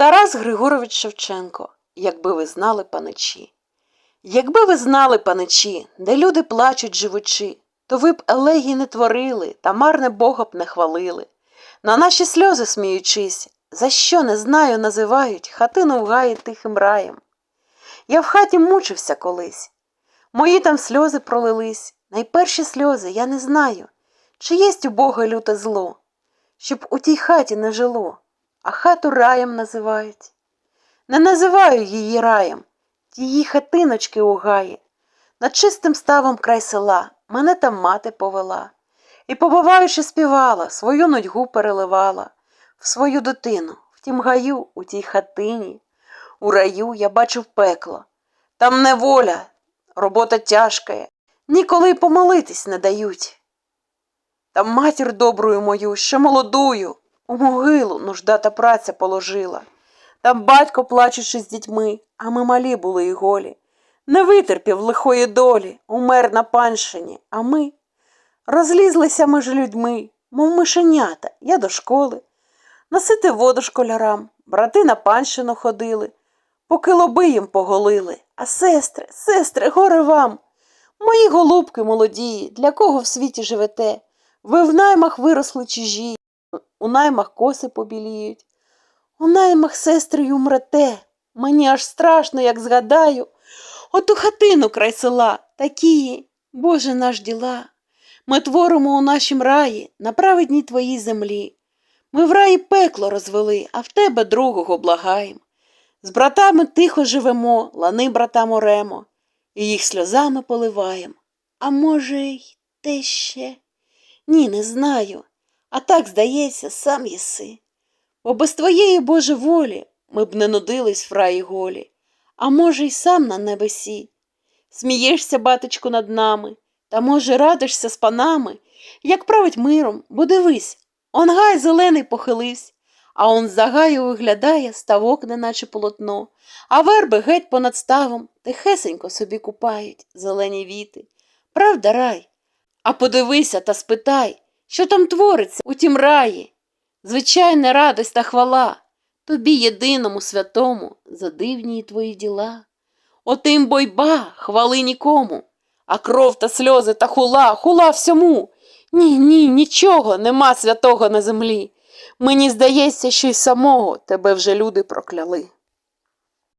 Тарас Григорович Шевченко, якби ви знали паничі. Якби ви знали паничі, де люди плачуть живучи, то ви б елегії не творили та марне Бога б не хвалили. На наші сльози сміючись, за що не знаю, називають хатину в гаї тихим раєм. Я в хаті мучився колись. Мої там сльози пролились, найперші сльози я не знаю, чи єсть у Бога люте зло, щоб у тій хаті не жило, а хату раєм називають. Не називаю її раєм, тії хатиночки у гаї. Над чистим ставом край села мене там мати повела, і, побуваючи, співала, свою нудьгу переливала в свою дитину, в тім гаю, у тій хатині. У раю я бачив пекло. Там неволя, робота тяжкая, ніколи й помолитись не дають. Там матір добрую мою, ще молодую, у могилу нужда та праця положила. Там батько, плачучи з дітьми, а ми малі були й голі. Не витерпів лихої долі, умер на панщині, а ми розлізлися між людьми, мов мишенята, я до школи. Носити воду школярам, брати на панщину ходили, поки лоби їм поголили. А сестри, сестри, горе вам. Мої голубки молоді, для кого в світі живете? Ви в наймах виросли чужі, у наймах коси побіліють. У наймах сестри умрете. Мені аж страшно, як згадаю. Оту хатину край села, такі, Боже наш діла. Ми творимо у нашім раї на праведній твоїй землі. Ми в раї пекло розвели, а в тебе другого благаєм. З братами тихо живемо, лани братам оремо, і їх сльозами поливаєм. А може, й те ще? Ні, не знаю. А так, здається, сам єси. Бо без твоєї Боже волі ми б не нудились в раї голі, а може, й сам на небесі. Смієшся, батечку, над нами, та, може, радишся з панами, як править миром, бо дивись, он гай зелений похилився, а он за гаю виглядає ставок, неначе полотно, а верби геть понад ставом тихесенько собі купають зелені віти. Правда, рай? А подивися та спитай, що там твориться у тім раї. Звичайна радость та хвала тобі єдиному святому за дивні твої діла. Отим бойба хвали нікому, а кров та сльози та хула, хула всьому. Ні, ні, нічого нема святого на землі. Мені здається, що й самого тебе вже люди прокляли.